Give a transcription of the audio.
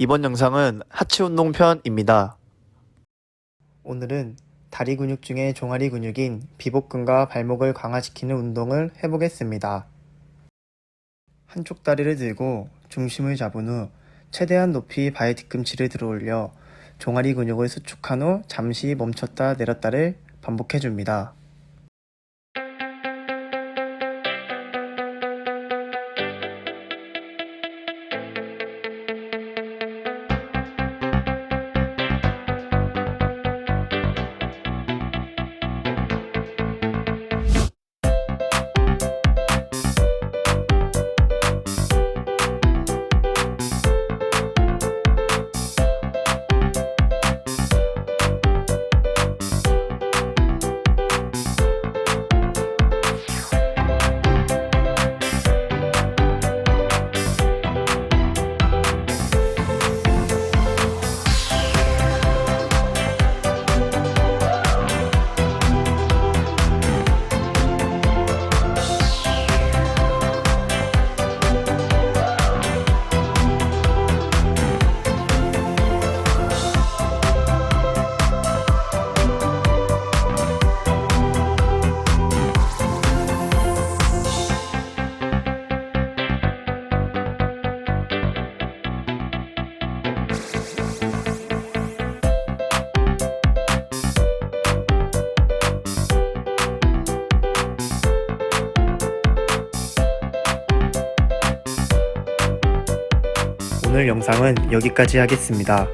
이번 영상은 하체 운동 편입니다. 오늘은 다리 근육 중에 종아리 근육인 비복근과 발목을 강화시키는 운동을 해보겠습니다. 한쪽 다리를 들고 중심을 잡은 후 최대한 높이 바의 뒤꿈치를 들어 올려 종아리 근육을 수축한 후 잠시 멈췄다 내렸다를 반복해 줍니다. 오늘 영상은 여기까지 하겠습니다.